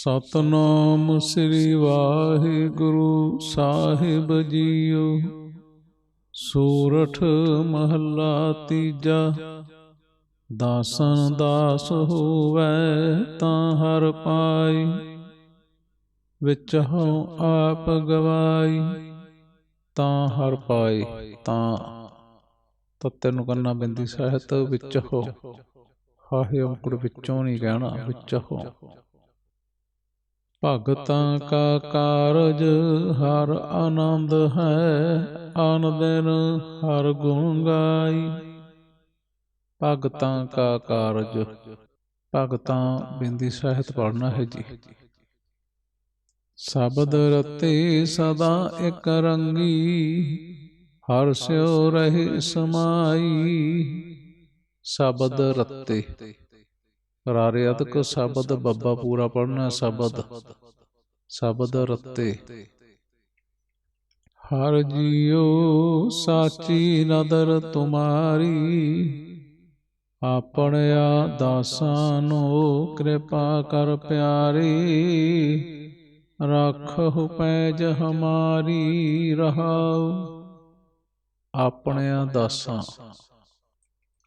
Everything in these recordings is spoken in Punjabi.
ਸਤਨਾਮ ਸ੍ਰੀ ਵਾਹਿਗੁਰੂ ਸਾਹਿਬ ਜੀਓ। ਸੂਰਠ ਮਹੱਲਾ ਤੀਜਾ, ਦਾਸਨ ਦਾਸ ਹੋਵੈ ਤਾਂ ਹਰ ਪਾਈ। ਵਿੱਚ ਹਉ ਆਪ ਗਵਾਈ, ਤਾਂ ਹਰ ਪਾਈ ਤਾਂ। ਤੱਤੇ ਨੂੰ ਕਰਨਾ ਬਿੰਦੀ ਸਹਿਤ ਵਿੱਚ ਹੋ। ਹਾਹੇ ਔਂਕੜ ਵਿੱਚੋਂ ਨਹੀਂ ਕਹਿਣਾ ਵਿੱਚ ਹੋ। ਭਗਤਾਂ ਕਾ ਕਾਰਜ ਹਰ ਆਨੰਦ ਹੈ, ਆਨ ਦਿਨ ਹਰ ਗੁਣ ਗਾਈ। ਭਗਤਾਂ ਕਾ ਕਾਰਜ, ਭਗਤਾਂ ਬਿੰਦੀ ਸਹਿਤ ਪੜਨਾ ਹੈ ਜੀ। ਸ਼ਬਦ ਰਤੇ ਸਦਾ ਇਕ ਰੰਗੀ, ਹਰ ਸਿਉ ਰਹੇ ਸਮਾਈ। ਸ਼ਬਦ ਰਤੇ ਰਾਰੇ ਅਦਕ ਸ਼ਬਦ ਬੱਬਾ ਪੂਰਾ ਪੜਨਾ ਸ਼ਬਦ ਸ਼ਬਦ ਰਤੇ। ਹਰ ਜੀਉ ਸਾਚੀ ਨਦਰ ਤੁਮਾਰੀ। ਆਪਣਿਆ ਦਾਸਾਂ ਨੂੰ ਕਿਰਪਾ ਕਰ ਪਿਆਰੀ। ਰੱਖਹੁ ਪੈਜ ਹਮਾਰੀ ਰਹਾਉ। ਆਪਣਿਆ ਦਾਸਾਂ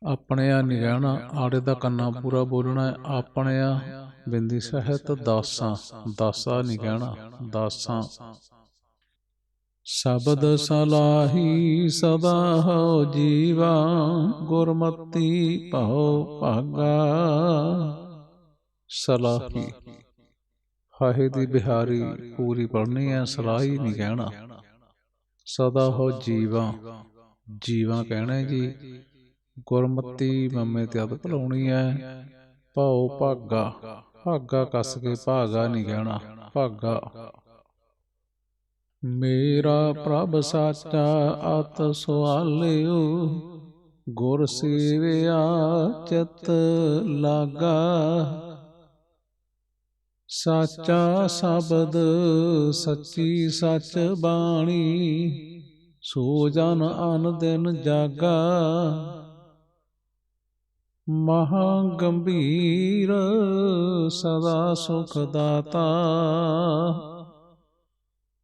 ਆਪਣਿਆ ਨਹੀਂ ਆੜੇ ਦਾ ਕੰਨਾ ਪੂਰਾ ਬੋਲਣਾ ਹੈ ਆਪਣਿਆ ਬਿੰਦੀ ਸਹਿਤ ਦਾਸਾਂ, ਦਾਸਾ ਨਹੀਂ ਕਹਿਣਾ, ਦਾਸਾਂ। ਸ਼ਬਦ ਸਲਾਹੀ ਸਦਾ ਹੋ ਜੀਵਾ, ਗੁਰਮਤੀ ਭਉ ਭਾਗਾ। ਸਲਾਹੀ। ਹਾਹੇ ਦੀ ਬਿਹਾਰੀ, ਪੂਰੀ ਪੜਨੀ ਹੈ ਸਲਾਹੀ ਨਹੀਂ ਕਹਿਣਾ। ਸਦਾ ਹੋ ਜੀਵਾ ਜੀਵਾ ਕਹਿਣਾ ਜੀ ਗੁਰਮਤੀ ਮੰਮੇ ਤੇ ਅਦ ਭਲਾਉਣੀ ਹੈ ਭਉ ਭਾਗਾ ਭਾਗਾ ਕੱਸ ਕੇ ਭਾਗਾ ਨਹੀਂ ਕਹਿਣਾ, ਭਾਗਾ। ਮੇਰਾ ਪ੍ਰਭ ਸਾਚਾ ਆਤ ਸੁਆਲਿਓ, ਗੁਰ ਸੇਵਿਆ ਚਿਤ ਲਾਗਾ। ਸਾਚਾ ਸ਼ਬਦ ਸੱਚੀ ਸੱਚ ਬਾਣੀ, ਸੋ ਜਨ ਅਨ ਦਿਨ ਜਾਗਾ। ਮਹਾ ਗੰਭੀਰ ਸਦਾ ਸੁਖ ਦਾਤਾ।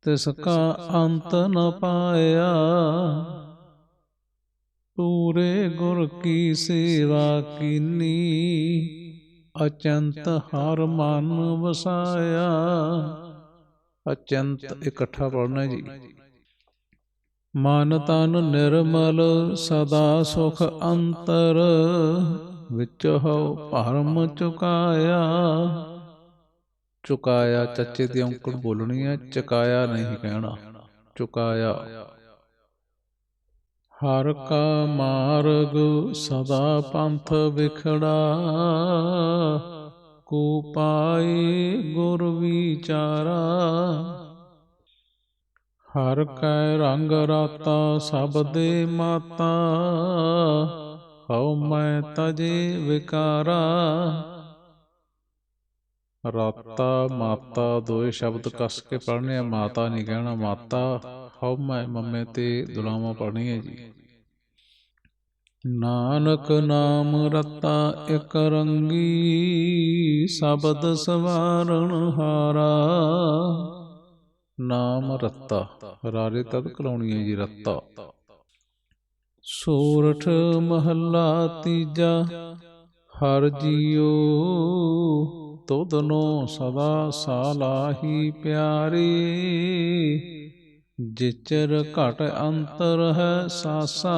ਤਿਸ ਕਾ ਅੰਤ ਨ ਪਾਇਆ, ਪੂਰੇ ਗੁਰ ਕੀ ਸੇਵਾ ਕੀਨੀ, ਅਚੰਤ ਹਰ ਮਨ ਵਸਾਇਆ। ਅਚੰਤ ਇਕੱਠਾ ਪੜਨਾ ਜੀ। ਮਨ ਤਨ ਨਿਰਮਲ ਸਦਾ ਸੁਖ ਅੰਤਰ, ਵਿੱਚ ਹੋ ਭਰਮ ਚੁਕਾਇਆ। ਚੁਕਾਇਆ ਚੱਚੇ ਦੀ ਔਂਕੜ ਬੋਲਣੀ ਹੈ, ਚੁਕਾਇਆ ਨਹੀਂ ਕਹਿਣਾ, ਚੁਕਾਇਆ। ਹਰ ਕਾ ਮਾਰਗ ਸਦਾ ਪੰਥ ਵਿਖੜਾ, ਕੋ ਪਾਏ ਗੁਰ ਵਿਚਾਰਾ। ਹਰ ਕੈ ਰੰਗ ਰਾਤਾ ਸਭ ਦੇ ਮਾਤਾ, ਹਉ ਮੈਂ ਤਜੇ ਵਿਕਾਰਾ। ਰਾਤਾ ਮਾਤਾ ਦੋਏ ਸ਼ਬਦ ਕੱਸ ਕੇ ਪੜ੍ਹਨੇ ਆ, ਮਾਤਾ ਨਹੀਂ ਕਹਿਣਾ, ਮਾਤਾ, ਹਉ ਮੈਂ ਮੰਮੇ ਤੇ ਦੁਲਾਵਾ ਪੜ੍ਹਨੀ ਹੈ ਜੀ। ਨਾਨਕ ਨਾਮ ਰਤਾ ਇਕ ਰੰਗੀ, ਸ਼ਬਦ ਸਵਾਰਣ ਹਾਰਾ। ਨਾਮ ਰੱਤਾ। ਰਾਰੇ ਤਦ ਕਲਾਉਣੀ ਹੈ ਜੀ ਰੱਤਾ। ਸੂਰਠ ਮਹੱਲਾ ਤੀਜਾ। ਹਰ ਜੀਓ ਤੁਧਨੋ ਸਦਾ ਸਾਲਾਹੀ ਪਿਆਰੀ। ਜਿਚਰ ਘਟ ਅੰਤਰ ਹੈ ਸਾਸਾ।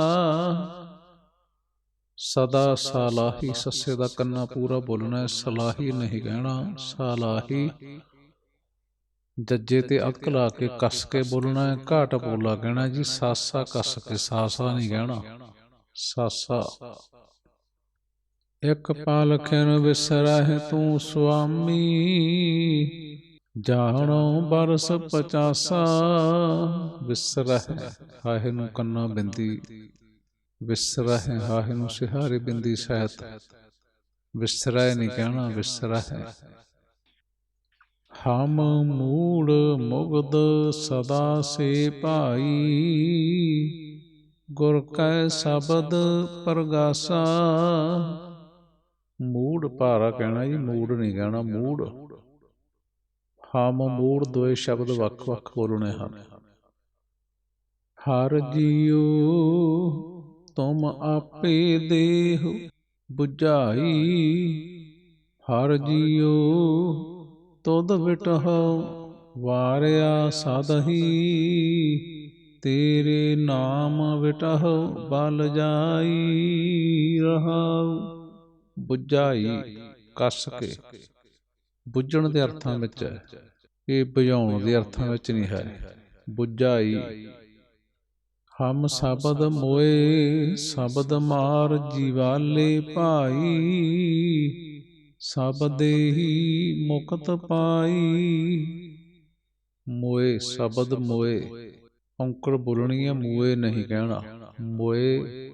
ਸਦਾ ਸਾਲਾਹੀ ਸੱਸੇ ਦਾ ਕੰਨਾ ਪੂਰਾ ਬੋਲਣਾ ਹੈ ਸਲਾਹੀ ਨਹੀਂ ਕਹਿਣਾ ਸਾਲਾਹੀ ਜੱਜੇ ਤੇ ਅਕ ਲਾ ਕੇ ਕੱਸ ਕੇ ਬੋਲਣਾ ਹੈ ਘਾਟ ਬੋਲਾ ਕਹਿਣਾ ਜੀ ਸਾਸਾ ਕੱਸ ਕੇ ਸਾਸਾ ਨਹੀਂ ਕਹਿਣਾ। ਸਾਸਾ। ਇੱਕ ਪਾਲਖਨ ਵਿਸਰਹਿ ਤੂੰ ਸੁਆਮੀ ਜਾਣੋ ਬਰਸ ਪਚਾਸਾ। ਵਿਸਰਹਿ ਹਾਹੇ ਨੂੰ ਕੰਨਾ ਬਿੰਦੀ। ਵਿਸਰਹਿ ਹਾਹੇ ਨੂੰ ਸਿਹਾਰੀ ਬਿੰਦੀ ਸਹਿਤ। ਵਿਸਰਹਿ ਨਹੀਂ ਕਹਿਣਾ ਵਿਸਰਹਿ ਹਮ ਮੂੜ ਮੁਗਦ ਸਦਾ ਸੇ ਭਾਈ। ਗੁਰ ਕੈ ਸ਼ਬਦ ਪ੍ਰਗਾਸਾ। ਮੂੜ ਭਾਰਾ ਕਹਿਣਾ ਜੀ, ਮੂੜ ਨਹੀਂ ਕਹਿਣਾ, ਮੂੜ। ਹਮ ਮੂੜ ਦੋਏ ਸ਼ਬਦ ਵੱਖ-ਵੱਖ ਬੋਲਣੇ ਹਨ। ਹਰ ਜੀਉ ਤੁਮ ਆਪੇ ਦੇਹ 부ਝਾਈ ਹਰ ਜੀਉ ਤੁਧ ਵਿਟਹੁ ਵਾਰਿਆ ਸਦਹੀ ਤੇਰੇ ਨਾਮ ਵਿਟਹੁ ਬਲ ਜਾਈ ਰਹਾਉ। 부ਝਾਈ ਕਸ ਕੇ। ਬੁੱਝਣ ਦੇ ਅਰਥਾਂ ਵਿੱਚ ਹੈ। ਇਹ ਬੁਝਾਉਣ ਦੇ ਅਰਥਾਂ ਵਿੱਚ ਨਹੀਂ ਹੈ। ਬੁਝਾਈ, ਹਮ ਸ਼ਬਦ ਮੋਏ, ਸ਼ਬਦ ਮਾਰ ਜੀਵਾਲੇ ਭਾਈ। ਸ਼ਬਦੇ ਹੀ ਮੁਕਤ ਪਾਈ। ਮੋਏ ਸ਼ਬਦ ਮੋਏ, ਔਂਕੜ ਬੋਲਣੀ ਹੈ ਮੋਏ ਨਹੀਂ ਕਹਿਣਾ। ਮੋਏ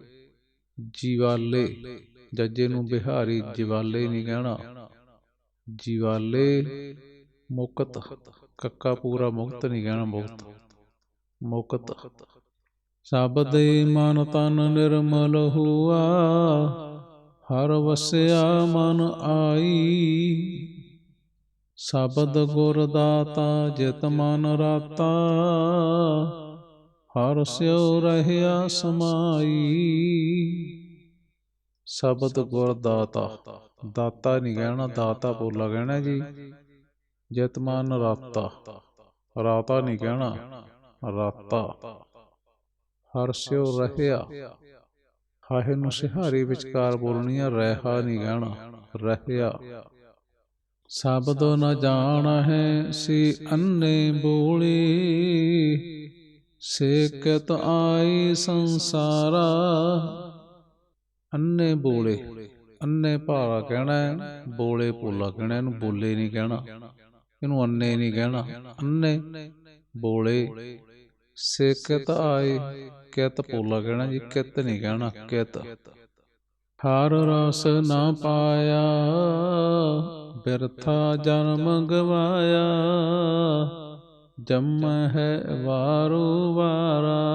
ਜੀਵਾਲੇ, ਜੱਜੇ ਨੂੰ ਬਿਹਾਰੀ ਜੀਵਾਲੇ ਨਹੀਂ ਕਹਿਣਾ। ਜੀਵਾਲੇ ਮੁਕਤ, ਕੱਕਾ ਪੂਰਾ ਮੁਕਤ ਨਹੀਂ ਕਹਿਣਾ ਮੁਕਤ। ਮੁਕਤ। ਸਬਦੇ ਮਨ ਤਨ ਨਿਰਮਲ ਹੁਆ। ਹਰ ਵਸਿਆ ਮਨ ਆਈ। ਸ਼ਬਦ ਗੁਰ ਦਾਤਾ ਜਿਤ ਮਨ ਰਾਤਾ। ਹਰ ਸਿਉ ਰਹਿਆ ਸਮਾਈ। ਸ਼ਬਦ ਗੁਰ ਦਾਤਾ। ਦਾਤਾ ਨਹੀਂ ਕਹਿਣਾ, ਦਾਤਾ ਬੋਲਾ ਕਹਿਣਾ ਜੀ। ਜਿਤ ਮਨ ਰਾਤਾ। ਰਾਤਾ ਨਹੀਂ ਕਹਿਣਾ, ਰਾਤਾ। ਹਰ ਸਿਉ ਰਹਿਆ ਹਾਹੇ ਨੂੰ ਸਿਹਾਰੀ ਵਿਚਕਾਰ ਬੋਲਣੀ ਆ ਰਹਿਆ ਨਹੀਂ ਕਹਿਣਾ ਰਹਿਆ। ਸ਼ਬਦ ਨ ਜਾਣ ਹੈ ਸੀ ਅੰਨੇ ਬੋਲੇ। ਸੇ ਕਤ ਆਈ ਸੰਸਾਰਾ। ਅੰਨੇ ਬੋਲੇ ਅੰਨੇ ਭਾਰਾ ਕਹਿਣਾ ਬੋਲੇ ਪੋਲਾ ਕਹਿਣਾ ਇਹਨੂੰ ਬੋਲੇ ਨਹੀਂ ਕਹਿਣਾ। ਇਹਨੂੰ ਅੰਨੇ ਨਹੀਂ ਕਹਿਣਾ ਅੰਨੇ ਬੋਲੇ। ਸੇ ਆਏ, ਕਿਤ ਪੋਲਾ ਕਹਿਣਾ ਜੀ, ਕਿਤ ਨਹੀਂ ਕਹਿਣਾ, ਕਿਤ। ਹਰ ਰਸ ਨਾ ਪਾਇਆ, ਬਿਰਥਾ ਜਨਮ ਗਵਾਇਆ, ਜੰਮ ਹੈ ਵਾਰੋ ਵਾਰਾ।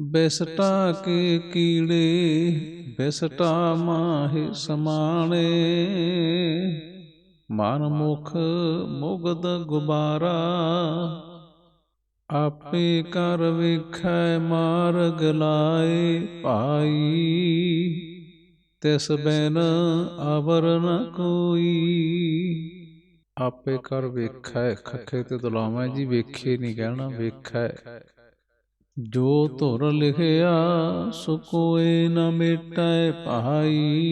ਬਿਸਟਾ ਕੇ ਕੀੜੇ, ਬਿਸਟਾ ਮਾਹਿ ਸਮਾਣੇ। ਮਨ ਮੁਖ ਮੁਗਦ ਗੁਬਾਰਾ ਆਪੇ ਕਰ ਵੇਖੈ, ਮਾਰਗ ਲਾਏ ਭਾਈ। ਤਿਸ ਬਿਨ ਅਵਰ ਨ ਕੋਈ। ਆਪੇ ਕਰ ਵੇਖੈ, ਖੱਖੇ ਤੇ ਦੁਲਾਵਾਂ ਜੀ ਵੇਖੇ ਨਹੀਂ ਕਹਿਣਾ, ਵੇਖੈ। ਜੋ ਧੁਰ ਲਿਖਿਆ, ਸੋ ਕੋਏ ਨ ਮਿਟੈ ਭਾਈ।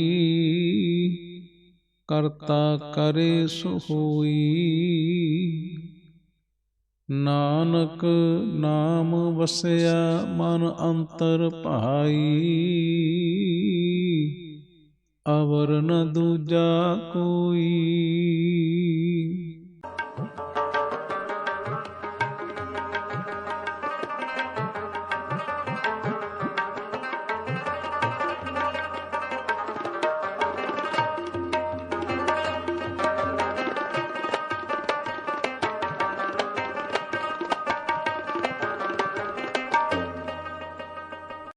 ਕਰਤਾ ਕਰੇ ਸੋ ਹੋਈ। ਨਾਨਕ ਨਾਮ ਵਸਿਆ ਮਨ ਅੰਤਰ ਭਾਈ। ਅਵਰ ਨ ਦੂਜਾ ਕੋਈ।